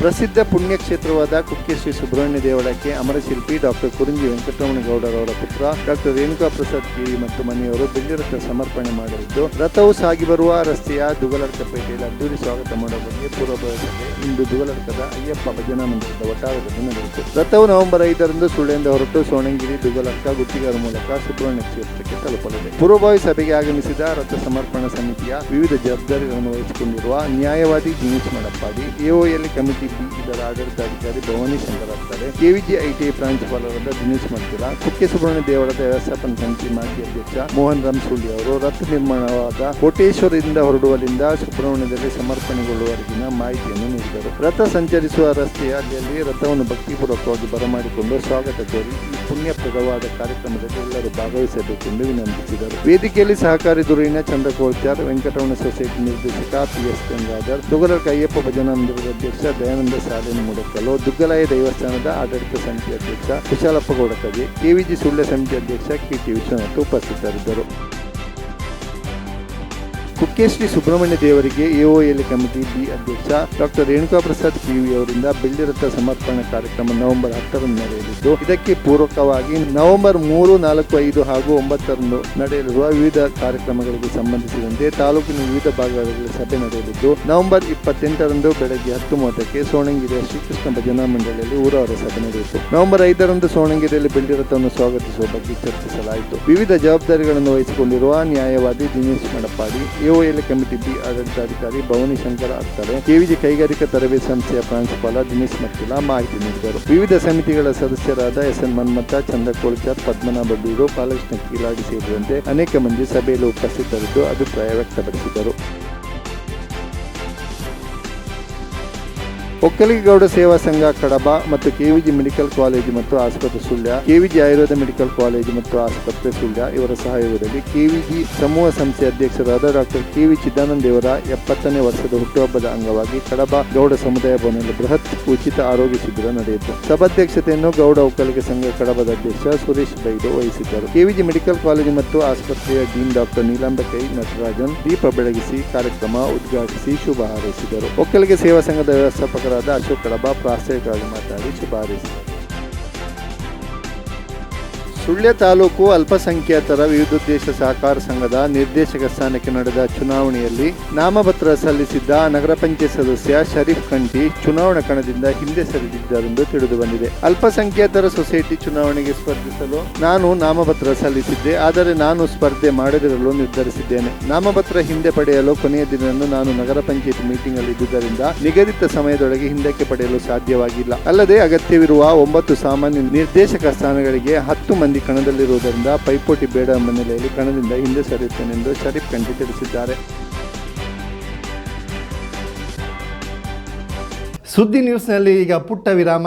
ಪ್ರಸಿದ್ಧ ಪುಣ್ಯಕ್ಷೇತ್ರವಾದ ಕುಕ್ಕೆ ಶ್ರೀ ಸುಬ್ರಹ್ಮಣ್ಯ ದೇವಳಕ್ಕೆ ಅಮರಶಿಲ್ಪಿ ಡಾಕ್ಟರ್ ಕುರುಂಜಿ ವೆಂಕಟರಮಣಗೌಡರವರ ಪುತ್ರ ಡಾಕ್ಟರ್ ರೇಣುಕಾ ಪ್ರಸಾದ್ ಗಿರಿ ಮತ್ತು ಮನೆಯವರು ಬೆಳ್ಳಿರಥ ಸಮರ್ಪಣೆ ಮಾಡಲಿದ್ದು ರಥವು ಸಾಗಿ ಬರುವ ರಸ್ತೆಯ ದುಗಲರ್ಕಪೇಟೆಯಲ್ಲಿ ಅದ್ದೂರಿ ಸ್ವಾಗತ ಮಾಡುವ ಬಗ್ಗೆ ಪೂರ್ವಭಾವಿಸಿದೆ ಇಂದು ದುಗಲರ್ಕದ ಅಯ್ಯಪ್ಪ ಭಜನಾ ಮಂದಿರದ ಒಟ್ಟಾರದಲ್ಲಿ ನಡೆಯಿತು. ರಥವು ನವೆಂಬರ್ ಐದರಂದು ಸುಳ್ಳಿಯಿಂದ ಹೊರಟು ಸೋಣಂಗಿರಿ ದುಗಲರ್ಕ ಗುತ್ತಿಗಾರ ಮೂಲಕ ಸುಬ್ರಹ್ಮಣ್ಯ ಕ್ಷೇತ್ರಕ್ಕೆ ತಲುಪಲಿದೆ. ಪೂರ್ವಭಾವಿ ಸಭೆಗೆ ಆಗಮಿಸಿದ ರಥ ಸಮರ್ಪಣಾ ಸಮಿತಿಯ ವಿವಿಧ ಜವಾಬ್ದಾರಿಗಳನ್ನು ವಹಿಸಿಕೊಂಡಿರುವ ನ್ಯಾಯವಾದಿ Dinesh Madappady A O L committee B ಅಧಿಕಾರಿ ಭವಾನಿ ಶಂಕರಾಚಾರ್ಯ ಕೆವಿಜಿ ಐಟಿ ಪ್ರಾಂಶುಪಾಲರಾದ ದಿನೇಶ್ ಮರ್ತಿಲ ಕುಕ್ಕೆ ಸುಬ್ರಹ್ಮಣ್ಯ ದೇವಳದ ವ್ಯವಸ್ಥಾಪನ ಸಮಿತಿ ಮಾಜಿ ಅಧ್ಯಕ್ಷ ಮೋಹನ್ ರಾಮ್ ಸುಳ್ಳಿ ಅವರು, ರಥ ನಿರ್ಮಾಣವಾದ ಕೋಟೇಶ್ವರದಿಂದ ಹೊರಡುವಲ್ಲಿಂದ ಸುಬ್ರಹ್ಮಣ್ಯದಲ್ಲಿ ಸಮರ್ಪಣೆಗೊಳ್ಳುವವರೆಗಿನ ಮಾಹಿತಿಯನ್ನು ನೀಡಿದರು. ರಥ ಸಂಚರಿಸುವ ರಸ್ತೆಯ ಅಲ್ಲಿಯಲ್ಲಿ ರಥವನ್ನು ಭಕ್ತಿಪೂರ್ವಕವಾಗಿ ಬರಮಾಡಿಕೊಂಡು ಸ್ವಾಗತ ಕೋರಿ ಈ ಪುಣ್ಯಪ್ರದವಾದ ಕಾರ್ಯಕ್ರಮದಲ್ಲಿ ಎಲ್ಲರೂ ಭಾಗವಹಿಸಬೇಕೆಂದು ವಿನಂತಿಸಿದರು. ವೇದಿಕೆಯಲ್ಲಿ ಸಹಕಾರಿ ದುರಿನ ಚಂದ್ರಕೋಚಾರ್ ವೆಂಕಟರಮಣ ಸೊಸೈಟಿ ನಿರ್ದೇಶಕ ಪಿ ಎಸ್ ಗಂಗಾಧರ್ ದುಗಲರ್ಕ ಕಯ್ಯಪ್ಪ ಭಜನಾ ಮಂದಿರದ ಅಧ್ಯಕ್ಷ ದಯಾನಂದ ಸಾಲಿನ ಮುಡಕಲು ದುಗ್ಗಲಾಯ ದೇವಸ್ಥಾನದ ಆಡಳಿತ ಸಮಿತಿ ಅಧ್ಯಕ್ಷ ವಿಶಾಲಪ್ಪಗೌಡ ಕವಿ, ಕೆವಿಜಿ ಸುಳ್ಯ ಸಮಿತಿ ಅಧ್ಯಕ್ಷ ಕೆಟಿ ವಿಶ್ವನಾಥ್ ಉಪಸ್ಥಿತರಿದ್ದರು. ಕುಕ್ಕೇಶ್ರೀ ಸುಬ್ರಹ್ಮಣ್ಯ ದೇವರಿಗೆ ಎಒಎಲ್ ಕಮಿಟಿ ಬಿ ಅಧ್ಯಕ್ಷ ಡಾಕ್ಟರ್ ರೇಣುಕಾ ಪ್ರಸಾದ್ ಪಿವಿ ಅವರಿಂದ ಬೆಳ್ಳಿರಥ ಸಮರ್ಪಣಾ ಕಾರ್ಯಕ್ರಮ ನವೆಂಬರ್ ಹತ್ತರಂದು ನಡೆಯಲಿದ್ದು, ಇದಕ್ಕೆ ಪೂರಕವಾಗಿ ನವೆಂಬರ್ ಮೂರು, ನಾಲ್ಕು, ಐದು ಹಾಗೂ ಒಂಬತ್ತರಂದು ನಡೆಯಲಿರುವ ವಿವಿಧ ಕಾರ್ಯಕ್ರಮಗಳಿಗೆ ಸಂಬಂಧಿಸಿದಂತೆ ತಾಲೂಕಿನ ವಿವಿಧ ಭಾಗಗಳಲ್ಲಿ ಸಭೆ ನಡೆಯಲಿದ್ದು, ನವೆಂಬರ್ ಇಪ್ಪತ್ತೆಂಟರಂದು ಬೆಳಗ್ಗೆ ಹತ್ತು ಮೂವತ್ತಕ್ಕೆ ಸೋಣಂಗಿರಿಯ ಶ್ರೀಕೃಷ್ಣ ಭಜನಾ ಮಂಡಳಿಯಲ್ಲಿ ಊರವರ ಸಭೆ ನಡೆಯಿತು. ನವೆಂಬರ್ ಐದರಂದು ಸೋಣಂಗಿರಿಯಲ್ಲಿ ಬೆಳ್ಳಿರಥವನ್ನು ಸ್ವಾಗತಿಸುವ ಬಗ್ಗೆ ಚರ್ಚಿಸಲಾಯಿತು. ವಿವಿಧ ಜವಾಬ್ದಾರಿಗಳನ್ನು ವಹಿಸಿಕೊಂಡಿರುವ ನ್ಯಾಯವಾದಿ Dinesh Madapadi AOL committee B ಆಡಳಿತಾಧಿಕಾರಿ ಭವಾನಿ ಶಂಕರ ಆಗ್ತಾರೆ. ಕೆವಿಜಿ ಕೈಗಾರಿಕಾ ತರಬೇತಿ ಸಂಸ್ಥೆಯ ಪ್ರಾಂಶುಪಾಲ ದಿನೇಶ್ ಮಕ್ಕಿಲ ಮಾಹಿತಿ ನೀಡಿದರು. ವಿವಿಧ ಸಮಿತಿಗಳ ಸದಸ್ಯರಾದ ಎಸ್ ಎನ್ ಮನ್ಮಥ ಚಂದ್ರಕೋಳಚಾರ್ ಪದ್ಮನಾಭ ಬೀರು ಬಾಲಕೃಷ್ಣ ಕೀಲಾಡಿ ಸೇರಿದಂತೆ ಅನೇಕ ಮಂದಿ ಸಭೆಯಲ್ಲಿ ಉಪಸ್ಥಿತರಿದ್ದು ಅಭಿಪ್ರಾಯ ವ್ಯಕ್ತಪಡಿಸಿದರು. ಒಕ್ಕಲಿಗೌಡ ಸೇವಾ ಸಂಘ, ಕಡಬ ಮತ್ತು ಕೆವಿಜಿ ಮೆಡಿಕಲ್ ಕಾಲೇಜು ಮತ್ತು ಆಸ್ಪತ್ರೆ Sullia, KVG Ayurveda medical college ಮತ್ತು ಆಸ್ಪತ್ರೆ ಸುಳ್ಯ ಇವರ ಸಹಯೋಗದಲ್ಲಿ ಕೆವಿಜಿ ಸಮೂಹ ಸಂಸ್ಥೆ ಅಧ್ಯಕ್ಷರಾದ ಡಾಕ್ಟರ್ ಕೆವಿ ಚಿದಾನಂದ ಇವರ ಎಪ್ಪತ್ತನೇ ವರ್ಷದ ಹುಟ್ಟುಹಬ್ಬದ ಅಂಗವಾಗಿ ಕಡಬ ಗೌಡ ಸಮುದಾಯ ಭವನದಲ್ಲಿ ಬೃಹತ್ ಉಚಿತ ಆರೋಗ್ಯ ಶಿಬಿರ ನಡೆಯಿತು. ಸಭಾಧ್ಯಕ್ಷತೆಯನ್ನು ಗೌಡ ಒಕ್ಕಲಿಗ ಸಂಘ ಕಡಬದ ಅಧ್ಯಕ್ಷ ಸುರೇಶ್ ಬೈದು ವಹಿಸಿದ್ದರು. ಕೆವಿಜಿ ಮೆಡಿಕಲ್ ಕಾಲೇಜು ಮತ್ತು ಆಸ್ಪತ್ರೆಯ ಡೀನ್ ಡಾಕ್ಟರ್ ನೀಲಾಂಬಕೈ ನಟರಾಜನ್ ದೀಪ ಬೆಳಗಿಸಿ ಕಾರ್ಯಕ್ರಮ ಉದ್ಘಾಟಿಸಿ ಶುಭ ಹಾರೈಸಿದರು. ಒಕ್ಕಲಿಗ ಸೇವಾ ಸಂಘದ ವ್ಯವಸ್ಥಾಪಕರಾದ ಅಶೋಕ್ ಕಡಬ ಪ್ರಾಸ್ತಾವಿಕವಾಗಿ ಮಾತನಾಡಿ ಶುಭ ಹಾರೈಸಿದರು ಸುಳ್ಯ ತಾಲೂಕು ಅಲ್ಪಸಂಖ್ಯಾತರ ವಿವಿಧೋದ್ದೇಶ ಸಹಕಾರ ಸಂಘದ ನಿರ್ದೇಶಕ ಸ್ಥಾನಕ್ಕೆ ನಡೆದ ಚುನಾವಣೆಯಲ್ಲಿ ನಾಮಪತ್ರ ಸಲ್ಲಿಸಿದ್ದ ನಗರ ಪಂಚಾಯತ್ ಸದಸ್ಯ ಶರೀಫ್ ಕಂಠಿ ಚುನಾವಣಾ ಕಣದಿಂದ ಹಿಂದೆ ಸರಿದಿದ್ದರೆಂದು ತಿಳಿದು ಬಂದಿದೆ. ಅಲ್ಪಸಂಖ್ಯಾತರ ಸೊಸೈಟಿ ಚುನಾವಣೆಗೆ ಸ್ಪರ್ಧಿಸಲು ನಾನು ನಾಮಪತ್ರ ಸಲ್ಲಿಸಿದ್ದೆ, ಆದರೆ ನಾನು ಸ್ಪರ್ಧೆ ಮಾಡದಿರಲು ನಿರ್ಧರಿಸಿದ್ದೇನೆ. ನಾಮಪತ್ರ ಹಿಂದೆ ಪಡೆಯಲು ಕೊನೆಯ ದಿನವನ್ನು ನಾನು ನಗರ ಪಂಚಾಯತ್ ಮೀಟಿಂಗ್ ಅಲ್ಲಿ ಇದ್ದುದರಿಂದ ನಿಗದಿತ ಸಮಯದೊಳಗೆ ಹಿಂದಕ್ಕೆ ಪಡೆಯಲು ಸಾಧ್ಯವಾಗಿಲ್ಲ. ಅಲ್ಲದೆ ಅಗತ್ಯವಿರುವ ಒಂಬತ್ತು ಸಾಮಾನ್ಯ ನಿರ್ದೇಶಕ ಸ್ಥಾನಗಳಿಗೆ ಹತ್ತು ಮಂದಿ ಕಣದಲ್ಲಿರುವುದರಿಂದ ಪೈಪೋಟಿ ಬೇಡ ಎಂಬ ನೆಲೆಯಲ್ಲಿ ಕಣದಿಂದ ಹಿಂದೆ ಸರಿಯುತ್ತೇನೆಂದು ಶರೀಫ್ ಖಂಡಿ ತಿಳಿಸಿದ್ದಾರೆ. ಸುದ್ದಿ ನ್ಯೂಸ್ನಲ್ಲಿ ಈಗ ಪುಟ್ಟ ವಿರಾಮ.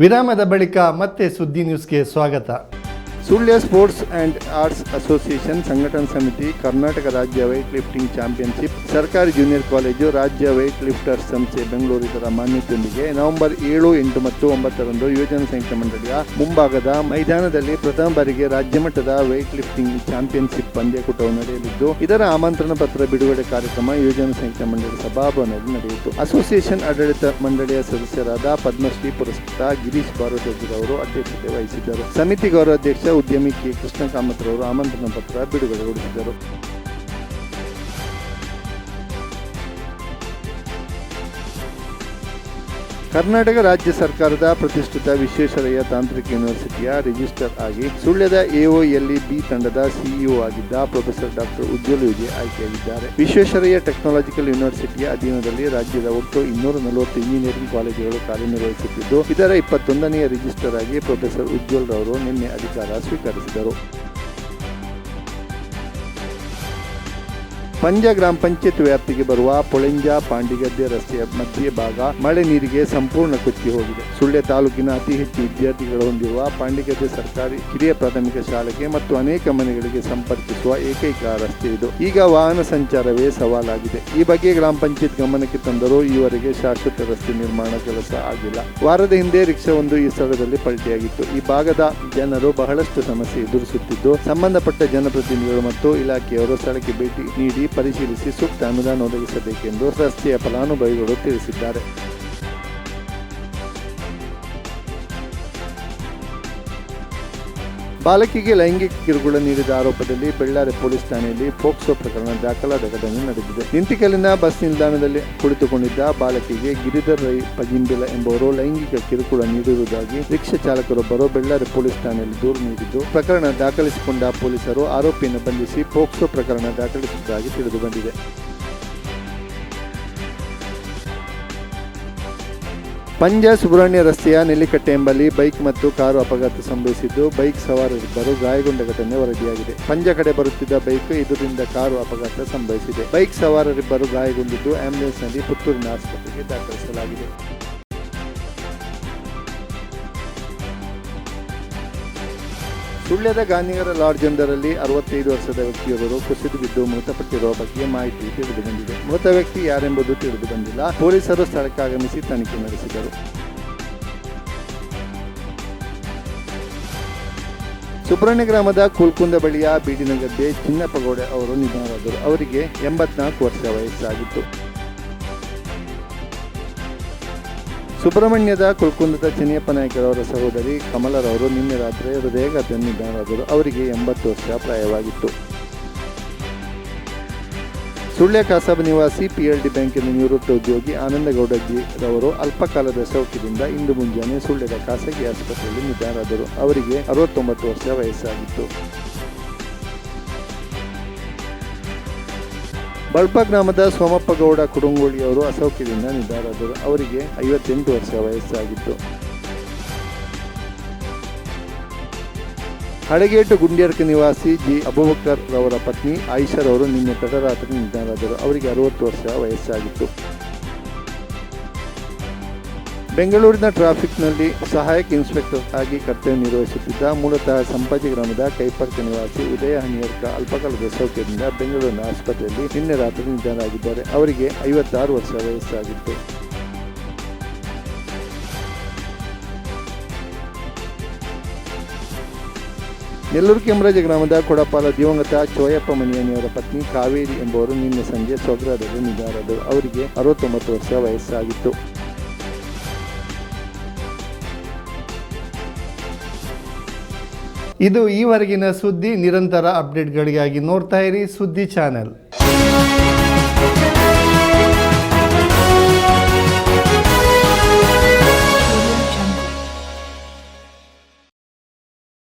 ವಿರಾಮದ ಬಳಿಕ ಮತ್ತೆ ಸುದ್ದಿ ನ್ಯೂಸ್ಗೆ ಸ್ವಾಗತ. Sullia sports and arts association ಸಂಘಟನಾ ಸಮಿತಿ ಕರ್ನಾಟಕ ರಾಜ್ಯ ವೈಟ್ ಲಿಫ್ಟಿಂಗ್ ಚಾಂಪಿಯನ್ಶಿಪ್, ಸರ್ಕಾರಿ ಜೂನಿಯರ್ ಕಾಲೇಜು, ರಾಜ್ಯ ವೈಟ್ ಲಿಫ್ಟರ್ಸ್ ಸಂಸ್ಥೆ ಬೆಂಗಳೂರು ಇದರ ಮಾನ್ಯತೆಯೊಂದಿಗೆ ನವೆಂಬರ್ ಏಳು, ಎಂಟು ಮತ್ತು ಒಂಬತ್ತರಂದು ಯೋಜನಾ ಸಂಯುಕ್ತ ಮಂಡಳಿಯ ಮುಂಭಾಗದ ಮೈದಾನದಲ್ಲಿ ಪ್ರಥಮ ಬಾರಿಗೆ ರಾಜ್ಯ ಮಟ್ಟದ ವೆಯ್ಟ್ ಲಿಫ್ಟಿಂಗ್ ಚಾಂಪಿಯನ್ಶಿಪ್ ಪಂದ್ಯಕೂಟವು ನಡೆಯಲಿದ್ದು, ಇದರ ಆಮಂತ್ರಣ ಪತ್ರ ಬಿಡುಗಡೆ ಕಾರ್ಯಕ್ರಮ ಯೋಜನಾ ಸಂಯುಕ್ತ ಮಂಡಳಿ ಸಭಾಭವನದಲ್ಲಿ ನಡೆಯಿತು. ಅಸೋಸಿಯೇಷನ್ ಆಡಳಿತ ಮಂಡಳಿಯ ಸದಸ್ಯರಾದ ಪದ್ಮಶ್ರೀ ಪುರಸ್ಕೃತ ಗಿರೀಶ್ ಬಾರೋಟಗಿರವರು ಅಧ್ಯಕ್ಷತೆ ವಹಿಸಿದ್ದರು. ಸಮಿತಿ ಗೌರವಾಧ್ಯಕ್ಷ ಉದ್ಯಮಿ ಕೆ. ಕೃಷ್ಣ ಕಾಮತ್ರವರು ಆಮಂತ್ರಣ ಪತ್ರ ಬಿಡುಗಡೆಗೊಳಿಸಿದರು ಕರ್ನಾಟಕ ರಾಜ್ಯ ಸರ್ಕಾರದ ಪ್ರತಿಷ್ಠಿತ ವಿಶ್ವೇಶ್ವರಯ್ಯ ತಾಂತ್ರಿಕ ಯೂನಿವರ್ಸಿಟಿಯ ರಿಜಿಸ್ಟರ್ ಆಗಿ ಸುಳ್ಯದ ಎಒಎಲ್ಇ ಬಿ ತಂಡದ ಸಿಇಒ ಆಗಿದ್ದ ಪ್ರೊಫೆಸರ್ ಡಾಕ್ಟರ್ ಉಜ್ವಲ್ ವಿಜಯ್ ಆಯ್ಕೆಯಾಗಿದ್ದಾರೆ. ವಿಶ್ವೇಶ್ವರಯ್ಯ ಟೆಕ್ನಾಲಜಿಕಲ್ ಯೂನಿವರ್ಸಿಟಿಯ ಅಧೀನದಲ್ಲಿ ರಾಜ್ಯದ ಒಟ್ಟು ಇನ್ನೂರ ನಲವತ್ತು ಇಂಜಿನಿಯರಿಂಗ್ ಕಾಲೇಜುಗಳು ಕಾರ್ಯನಿರ್ವಹಿಸುತ್ತಿದ್ದು, ಇದರ ಇಪ್ಪತ್ತೊಂದನೆಯ ರಿಜಿಸ್ಟರ್ ಆಗಿ ಪ್ರೊಫೆಸರ್ ಉಜ್ವಲ್ ರವರು ನಿನ್ನೆ ಅಧಿಕಾರ ಸ್ವೀಕರಿಸಿದರು. ಪಂಜ ಗ್ರಾಮ ಪಂಚಾಯತ್ ವ್ಯಾಪ್ತಿಗೆ ಬರುವ ಪೊಳೆಂಜ, ಪಾಂಡಿಗದ್ದೆ ರಸ್ತೆಯ ಮಧ್ಯ ಭಾಗ ಮಳೆ ನೀರಿಗೆ ಸಂಪೂರ್ಣ ಕೊಚ್ಚಿ ಹೋಗಿದೆ. ಸುಳ್ಯ ತಾಲೂಕಿನ ಅತಿ ಹೆಚ್ಚು ವಿದ್ಯಾರ್ಥಿಗಳು ಹೊಂದಿರುವ ಪಾಂಡಿಗದ್ದೆ ಸರ್ಕಾರಿ ಕಿರಿಯ ಪ್ರಾಥಮಿಕ ಶಾಲೆಗೆ ಮತ್ತು ಅನೇಕ ಮನೆಗಳಿಗೆ ಸಂಪರ್ಕಿಸುವ ಏಕೈಕ ರಸ್ತೆ ಇದು. ಈಗ ವಾಹನ ಸಂಚಾರವೇ ಸವಾಲಾಗಿದೆ. ಈ ಬಗ್ಗೆ ಗ್ರಾಮ ಪಂಚಾಯತ್ ಗಮನಕ್ಕೆ ತಂದರೂ ಈವರೆಗೆ ಶಾಶ್ವತ ರಸ್ತೆ ನಿರ್ಮಾಣ ಕೆಲಸ ಆಗಿಲ್ಲ. ವಾರದ ಹಿಂದೆ ರಿಕ್ಷಾ ಒಂದು ಈ ಸ್ಥಳದಲ್ಲಿ ಪಲ್ಟಿಯಾಗಿತ್ತು. ಈ ಭಾಗದ ಜನರು ಬಹಳಷ್ಟು ಸಮಸ್ಯೆ ಎದುರಿಸುತ್ತಿದ್ದು, ಸಂಬಂಧಪಟ್ಟ ಜನಪ್ರತಿನಿಧಿಗಳು ಮತ್ತು ಇಲಾಖೆಯವರು ಸ್ಥಳಕ್ಕೆ ಭೇಟಿ ನೀಡಿ ಪರಿಶೀಲಿಸಿ ಸೂಕ್ತ ಅನುದಾನ ಒದಗಿಸಬೇಕೆಂದು ರಸ್ತೆಯ ಫಲಾನುಭವಿಗಳು ತಿಳಿಸಿದ್ದಾರೆ. ಬಾಲಕಿಗೆ ಲೈಂಗಿಕ ಕಿರುಕುಳ ನೀಡಿದ ಆರೋಪದಲ್ಲಿ ಬೆಳ್ಳಾರಿ ಪೊಲೀಸ್ ಠಾಣೆಯಲ್ಲಿ ಪೋಕ್ಸೋ ಪ್ರಕರಣ ದಾಖಲಾದ ಘಟನೆ ನಡೆದಿದೆ. ನಿಂತಿಕಲ್ಲಿನ ಬಸ್ ನಿಲ್ದಾಣದಲ್ಲಿ ಕುಳಿತುಕೊಂಡಿದ್ದ ಬಾಲಕಿಗೆ ಗಿರಿಧರ್ ರೈ ಪಜಿಂಬಿಲ ಎಂಬುವರು ಲೈಂಗಿಕ ಕಿರುಕುಳ ನೀಡಿರುವುದಾಗಿ ರಿಕ್ಷಾ ಚಾಲಕರೊಬ್ಬರು ಬೆಳ್ಳಾರಿ ಪೊಲೀಸ್ ಠಾಣೆಯಲ್ಲಿ ದೂರು ನೀಡಿದ್ದು, ಪ್ರಕರಣ ದಾಖಲಿಸಿಕೊಂಡ ಪೊಲೀಸರು ಆರೋಪಿಯನ್ನು ಬಂಧಿಸಿ ಪೋಕ್ಸೋ ಪ್ರಕರಣ ದಾಖಲಿಸಿದ್ದಾಗಿ ತಿಳಿದು ಪಂಜ ಸುಬ್ರಹ್ಮಣ್ಯ ರಸ್ತೆಯ ನೆಲ್ಲಿಕಟ್ಟೆ ಎಂಬಲ್ಲಿ ಬೈಕ್ ಮತ್ತು ಕಾರು ಅಪಘಾತ ಸಂಭವಿಸಿದ್ದು, ಬೈಕ್ ಸವಾರರಿಬ್ಬರು ಗಾಯಗೊಂಡ ಘಟನೆ ವರದಿಯಾಗಿದೆ. ಪಂಜ ಕಡೆ ಬರುತ್ತಿದ್ದ ಬೈಕ್ ಇದರಿಂದ ಕಾರು ಅಪಘಾತ ಸಂಭವಿಸಿದೆ. ಬೈಕ್ ಸವಾರರಿಬ್ಬರು ಗಾಯಗೊಂಡಿದ್ದು, ಆಂಬ್ಯುಲೆನ್ಸ್ನಲ್ಲಿ ಪುತ್ತೂರಿನ ಆಸ್ಪತ್ರೆಗೆ ದಾಖಲಿಸಲಾಗಿದೆ. ಸುಳ್ಯದ ಗಾಂಧಿನಗರ ಲಾಡ್ಜೊಂದರಲ್ಲಿ ಅರವತ್ತೈದು ವರ್ಷದ ವ್ಯಕ್ತಿಯೊಬ್ಬರು ಕುಸಿದು ಬಿದ್ದು ಮೃತಪಟ್ಟಿರುವ ಬಗ್ಗೆ ಮಾಹಿತಿ ತಿಳಿದು ಬಂದಿದೆ. ಮೃತ ವ್ಯಕ್ತಿ ಯಾರೆಂಬುದು ತಿಳಿದು ಬಂದಿಲ್ಲ. ಪೊಲೀಸರು ಸ್ಥಳಕ್ಕೆ ಆಗಮಿಸಿ ತನಿಖೆ ನಡೆಸಿದರು. ಸುಬ್ರಹ್ಮಣ್ಯ ಗ್ರಾಮದ ಕುಲ್ಕುಂದ ಬಳಿಯ ಬೀಡಿನ ಗದ್ದೆ ಚಿನ್ನಪ್ಪಗೌಡ ಅವರು ನಿಧನರಾದರು. ಅವರಿಗೆ ಎಂಬತ್ನಾಲ್ಕು ವರ್ಷ ವಯಸ್ಸಾಗಿತ್ತು. ಸುಬ್ರಹ್ಮಣ್ಯದ ಕುಳ್ಕುಂದದ ಚಿನ್ನಪ್ಪ ನಾಯಕರವರ ಸಹೋದರಿ ಕಮಲರವರು ನಿನ್ನೆ ರಾತ್ರಿ ಹೃದಯಘಾತ ನಿಧನರಾದರು ಅವರಿಗೆ ಎಂಬತ್ತು ವರ್ಷ ಪ್ರಾಯವಾಗಿತ್ತು. ಸುಳ್ಯ ಕಾಸಾಬ್ ನಿವಾಸಿ ಪಿಎಲ್ಡಿ ಬ್ಯಾಂಕಿನ ನಿವೃತ್ತ ಉದ್ಯೋಗಿ ಆನಂದಗೌಡಜಿ ರವರು ಅಲ್ಪಕಾಲದ ಸೌಖ್ಯದಿಂದ ಇಂದು ಮುಂಜಾನೆ ಸುಳ್ಯದ ಖಾಸಗಿ ಆಸ್ಪತ್ರೆಯಲ್ಲಿ ನಿಧನರಾದರು. ಅವರಿಗೆ ಅರವತ್ತೊಂಬತ್ತು ವರ್ಷ ವಯಸ್ಸಾಗಿತ್ತು. ಬಳ್ಪ ಗ್ರಾಮದ ಸೋಮಪ್ಪಗೌಡ ಕುಡುಂಗೋಳಿಯವರು ಅಸೌಖ್ಯದಿಂದ ನಿಧನರಾದರು. ಅವರಿಗೆ ಐವತ್ತೆಂಟು ವರ್ಷ ವಯಸ್ಸಾಗಿತ್ತು. ಹಳಗೇಟು ಗುಂಡ್ಯರ್ಕ ನಿವಾಸಿ ಜಿ. ಅಬುಬಕರ್ ಅವರ ಪತ್ನಿ ಆಯಿಷರವರು ನಿನ್ನೆ ತಡರಾತ್ರಿ ನಿಧನರಾದರು. ಅವರಿಗೆ ಅರವತ್ತು ವರ್ಷ ವಯಸ್ಸಾಗಿತ್ತು. ಬೆಂಗಳೂರಿನ ಟ್ರಾಫಿಕ್ನಲ್ಲಿ ಸಹಾಯಕ ಇನ್ಸ್ಪೆಕ್ಟರ್ ಆಗಿ ಕರ್ತವ್ಯ ನಿರ್ವಹಿಸುತ್ತಿದ್ದ ಮೂಲತಃ ಸಂಪಾಜಿ ಗ್ರಾಮದ ಕೈಪರ್ಕ ನಿವಾಸಿ ಉದಯ ಹನಿಯರ್ಕ ಅಲ್ಪಕಾಲದ ಸೌಖ್ಯದಿಂದ ಬೆಂಗಳೂರಿನ ಆಸ್ಪತ್ರೆಯಲ್ಲಿ ನಿನ್ನೆ ರಾತ್ರಿ ನಿಧನರಾಗಿದ್ದಾರೆ. ಅವರಿಗೆ ಐವತ್ತಾರು ವರ್ಷ ವಯಸ್ಸಾಗಿತ್ತು. ನೆಲ್ಲೂರು ಕೆಮರಾಜ ಗ್ರಾಮದ ಕೊಡಪಾಲ ದಿವಂಗತ ಚೋಯಪ್ಪ ಮನಿಯನಿಯವರ ಪತ್ನಿ ಕಾವೇರಿ ಎಂಬುವರು ನಿನ್ನೆ ಸಂಜೆ ಸ್ವಗ್ರಹದಲ್ಲಿ ನಿಧನರಾದರು. ಅವರಿಗೆ ಅರವತ್ತೊಂಬತ್ತು ವರ್ಷ ವಯಸ್ಸಾಗಿತ್ತು. ಇದು ಈವರೆಗಿನ ಸುದ್ದಿ ನಿರಂತರ ಅಪ್ಡೇಟ್ಗಳಿಗಾಗಿ ನೋಡ್ತಾ ಇರಿ ಸುದ್ದಿ ಚಾನೆಲ್.